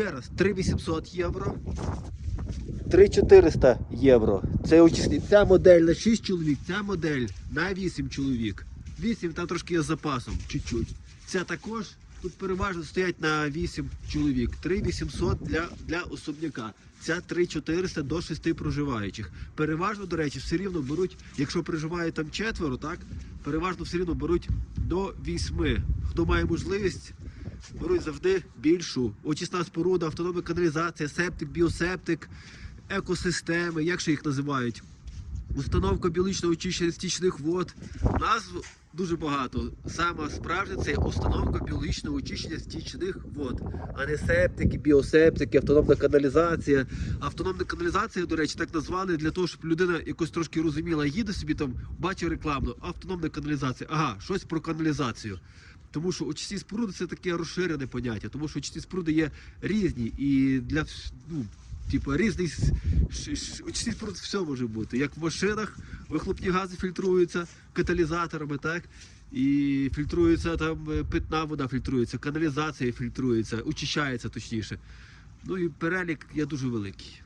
Ще раз, 3800 євро. 3400 євро. Це очисні. Ця модель на 6 чоловік, ця модель на 8 чоловік. 8 там трошки є з запасом, чуть-чуть. Ця також тут переважно стоять на 8 чоловік. 3800 для, для особняка. Ця 3400 до 6 проживаючих. Переважно, до речі, все рівно беруть, якщо проживає там четверо, так? Переважно все рівно беруть до 8. Хто має можливість, беруть завжди більшу. Очисна споруда, автономна каналізація, септик, біосептик, екосистеми, як ще їх називають. Установка біологічного очищення стічних вод. Назв дуже багато. Саме справжня це установка біологічного очищення стічних вод, а не септики, біосептики, автономна каналізація. Автономна каналізація, до речі, так назвали для того, щоб людина якось трошки розуміла, їде собі там, бачить рекламу, автономна каналізація. Ага, щось про каналізацію. Тому що очисні споруди це таке розширене поняття, тому що очисні споруди є різні і для ну, типу, різний все може бути. Як в машинах вихлопні гази фільтруються каталізаторами, так? І фільтрується там е, питна вода, фільтрується, каналізація фільтрується, очищається точніше. Ну і перелік є дуже великий.